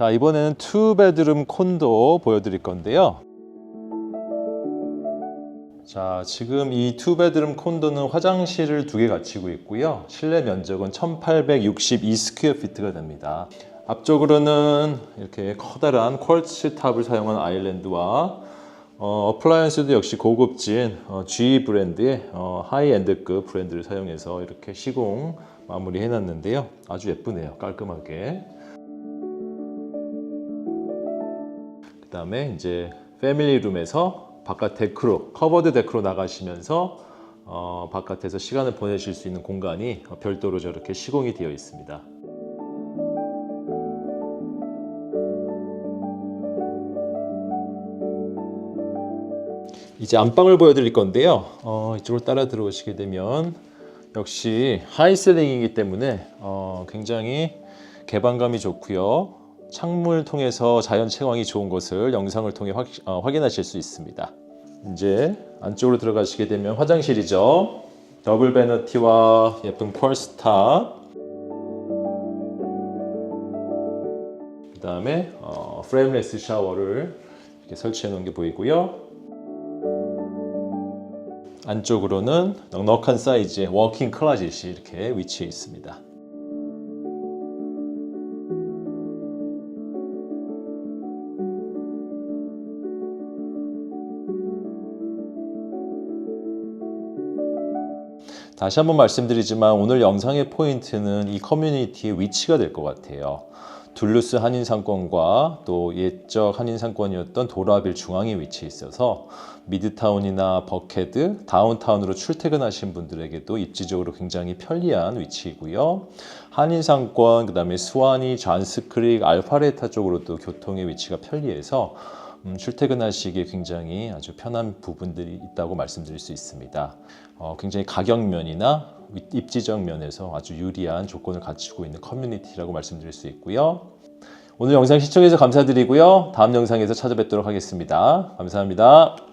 자, 이번에는 투 베드룸 콘도 보여드릴 건데요. 자, 지금 이 투 베드룸 콘도는 화장실을 두 개 갖추고 있고요. 실내 면적은 1862 스퀘어 피트가 됩니다. 앞쪽으로는 이렇게 커다란 퀄츠 탑을 사용한 아일랜드와 어, 어플라이언스도 역시 고급진 어, G 브랜드의 어, 하이엔드급 브랜드를 사용해서 이렇게 시공 마무리 해놨는데요. 아주 예쁘네요. 깔끔하게. 그 다음에 이제 패밀리 룸에서 바깥 데크로 커버드 데크로 나가시면서 어, 바깥에서 시간을 보내실 수 있는 공간이 어, 별도로 저렇게 시공이 되어 있습니다. 이제 안방을 보여드릴 건데요. 어, 이쪽으로 따라 들어오시게 되면 역시 하이셀링이기 때문에 어, 굉장히 개방감이 좋고요. 창문을 통해서 자연 채광이 좋은 것을 영상을 통해 확, 어, 확인하실 수 있습니다. 이제 안쪽으로 들어가시게 되면 화장실이죠. 더블 베너티와 예쁜 펄스탑. 그 다음에 어, 프레임레스 샤워를 이렇게 설치해 놓은 게 보이고요. 안쪽으로는 넉넉한 사이즈의 워킹 클라짓이 이렇게 위치해 있습니다. 다시 한번 말씀드리지만 오늘 영상의 포인트는 이 커뮤니티의 위치가 될 것 같아요. 둘루스 한인상권과 또 옛적 한인상권이었던 도라빌 중앙에 위치해 있어서 미드타운이나 버케드, 다운타운으로 출퇴근하신 분들에게도 입지적으로 굉장히 편리한 위치이고요. 한인상권, 그 다음에 수완이, 잔스크릭, 알파레타 쪽으로도 교통의 위치가 편리해서 음, 출퇴근하시기에 굉장히 아주 편한 부분들이 있다고 말씀드릴 수 있습니다. 어, 굉장히 가격면이나 위- 입지적 면에서 아주 유리한 조건을 갖추고 있는 커뮤니티라고 말씀드릴 수 있고요. 오늘 영상 시청해주셔서 감사드리고요. 다음 영상에서 찾아뵙도록 하겠습니다. 감사합니다.